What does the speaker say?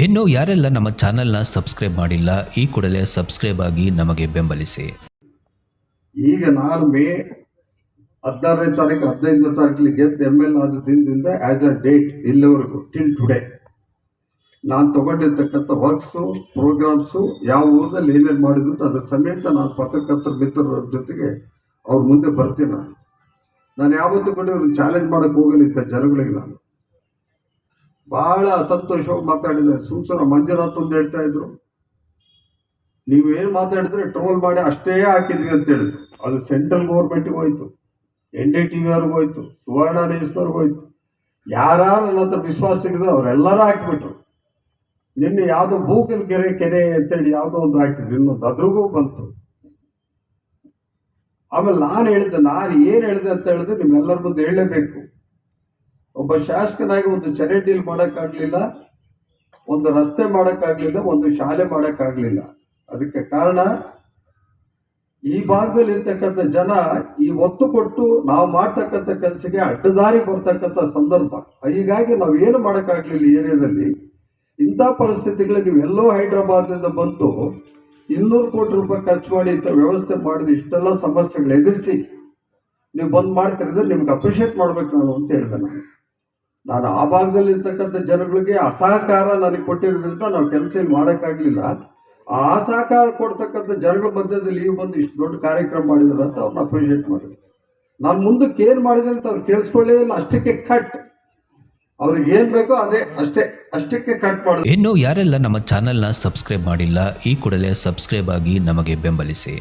ಇನ್ನು ಯಾರೆಲ್ಲ ನಮ್ಮ ಚಾನೆಲ್ನ ಸಬ್ಸ್ಕ್ರೈಬ್ ಮಾಡಿಲ್ಲ, ಈ ಕೂಡಲೇ ಸಬ್ಸ್ಕ್ರೈಬ್ ಆಗಿ ನಮಗೆ ಬೆಂಬಲಿಸಿ. ಈಗ ನಾನು ಮೇ ಹದಿನಾರನೇ ತಾರೀಕು, ಹದಿನೈದನೇ ತಾರೀಕಲ್ಲಿ ಗೆದ್ದು ಎಂ ಎಲ್ ಆದ ದಿನದಿಂದ ಆಸ್ ಅ ಡೇಟ್ ಇಲ್ಲಿವರೆಗೂ ಟಿಲ್ ಟುಡೇ ನಾನು ತಗೊಂಡಿರ್ತಕ್ಕಂಥ ವರ್ಕ್ಸು ಪ್ರೋಗ್ರಾಮ್ಸು ಯಾವ ಊರಿನಲ್ಲಿ ಏನೇನು ಮಾಡಿದ್ರು ಅದ್ರ ಸಮೇತ ನಾನು ಪತ್ರಕರ್ತರ ಮಿತ್ರರ ಜೊತೆಗೆ ಅವ್ರ ಮುಂದೆ ಬರ್ತೀನಿ ನಾನು. ಯಾವತ್ತೂ ಕೂಡ ಚಾಲೆಂಜ್ ಮಾಡೋಕ್ಕೆ ಇಂಥ ಜನಗಳಿಗೆ ನಾನು. ಬಹಳ ಅಸಂತೋಷವಾಗಿ ಮಾತಾಡಿದ್ದಾರೆ. ಸುಮ್ ಸುಮ್ಮನೆ ಮಂಜುನಾಥ್ ಒಂದು ಹೇಳ್ತಾ ಇದ್ರು. ನೀವೇನು ಮಾತಾಡಿದ್ರೆ ಟ್ರೋಲ್ ಮಾಡಿ ಅಷ್ಟೇ ಹಾಕಿದ್ವಿ ಅಂತ ಹೇಳಿದ್ರು. ಅದು ಸೆಂಟ್ರಲ್ ಗೌರ್ಮೆಂಟ್ಗೆ ಹೋಯ್ತು, ಎನ್ ಡಿ ಟಿ ವಿ ಅವ್ರಿಗೆ ಹೋಯ್ತು, ಸುವರ್ಣ ನ್ಯೂಸ್ನವ್ರಿಗೆ ಹೋಯ್ತು. ಯಾರು ನನ್ನ ಹತ್ರ ವಿಶ್ವಾಸ ಸಿಗಿದ್ರು ಅವರೆಲ್ಲರೂ ಹಾಕಿಬಿಟ್ರು. ನಿನ್ನೆ ಯಾವುದೋ ಬೂಕಲ್ ಕೆರೆ ಕೆರೆ ಅಂತೇಳಿ ಯಾವುದೋ ಒಂದು ಹಾಕಿದ್ರು. ಇನ್ನೊಂದು ಅದ್ರಿಗೂ ಬಂತು. ಆಮೇಲೆ ನಾನು ಹೇಳಿದೆ ನಾನು ಏನು ಹೇಳಿದೆ ಅಂತ ಹೇಳಿದ್ರೆ ನಿಮ್ಮೆಲ್ಲರ ಮುಂದೆ ಹೇಳಲೇಬೇಕು. ಒಬ್ಬ ಶಾಸಕನಾಗಿ ಒಂದು ಚರಂಡಿ ಡೀಲ್ ಮಾಡೋಕ್ಕಾಗಲಿಲ್ಲ, ಒಂದು ರಸ್ತೆ ಮಾಡೋಕ್ಕಾಗಲಿಲ್ಲ, ಒಂದು ಶಾಲೆ ಮಾಡೋಕ್ಕಾಗಲಿಲ್ಲ. ಅದಕ್ಕೆ ಕಾರಣ, ಈ ಭಾಗದಲ್ಲಿ ಇರ್ತಕ್ಕಂಥ ಜನ ಈ ಒತ್ತು ಕೊಟ್ಟು ನಾವು ಮಾಡ್ತಕ್ಕಂಥ ಕೆಲಸಕ್ಕೆ ಅಡ್ಡದಾರಿ ಬರ್ತಕ್ಕಂಥ ಸಂದರ್ಭ. ಹೀಗಾಗಿ ನಾವು ಏನು ಮಾಡೋಕ್ಕಾಗಲಿಲ್ಲ ಏರಿಯಾದಲ್ಲಿ? ಇಂಥ ಪರಿಸ್ಥಿತಿಗಳು ನೀವು ಎಲ್ಲೋ ಹೈದ್ರಾಬಾದ್ನಿಂದ ಬಂತು ಇನ್ನೂರು ಕೋಟಿ ರೂಪಾಯಿ ಖರ್ಚು ಮಾಡಿ ಇಂಥ ವ್ಯವಸ್ಥೆ ಮಾಡಿದ ಇಷ್ಟೆಲ್ಲ ಸಮಸ್ಯೆಗಳು ಎದುರಿಸಿ ನೀವು ಬಂದ್ ಮಾಡ್ತಿರಿದ್ರೆ ನಿಮ್ಗೆ ಅಪ್ರಿಷಿಯೇಟ್ ಮಾಡ್ಬೇಕು ನಾನು ಅಂತ ಹೇಳಿದೆ ನಾನು. ನಾನು ಆ ಭಾಗದಲ್ಲಿ ಇರ್ತಕ್ಕಂಥ ಜನಗಳಿಗೆ ಅಸಹಕಾರ ನನಗೆ ಕೊಟ್ಟಿರೋದ್ರಿಂದ ನಾವು ಕೆಲಸ ಏನು ಮಾಡೋಕ್ಕಾಗಲಿಲ್ಲ. ಆ ಅಸಹಕಾರ ಕೊಡ್ತಕ್ಕಂಥ ಜನಗಳ ಮಧ್ಯದಲ್ಲಿ ಬಂದು ಇಷ್ಟು ದೊಡ್ಡ ಕಾರ್ಯಕ್ರಮ ಮಾಡಿದ್ರು ಅಂತ ಅವ್ರನ್ನ ಅಪ್ರಿಷಿಯೇಟ್ ಮಾಡಿದ್ರು. ನಾನು ಮುಂದಕ್ಕೆ ಏನು ಮಾಡಿದೆ ಅಂತ ಅವ್ರು ಕೇಳಿಸ್ಕೊಳ್ಳೇ ಇಲ್ಲ. ಅಷ್ಟಕ್ಕೆ ಕಟ್ ಅವ್ರಿಗೆ ಏನು ಬೇಕೋ ಅದೇ, ಅಷ್ಟೇ, ಅಷ್ಟಕ್ಕೆ ಕಟ್ ಮಾಡಿದ್ರು ಇನ್ನು ಯಾರೆಲ್ಲ ನಮ್ಮ ಚಾನೆಲ್ನ ಸಬ್ಸ್ಕ್ರೈಬ್ ಮಾಡಿಲ್ಲ, ಈ ಕೂಡಲೇ ಸಬ್ಸ್ಕ್ರೈಬ್ ಆಗಿ ನಮಗೆ ಬೆಂಬಲಿಸಿ.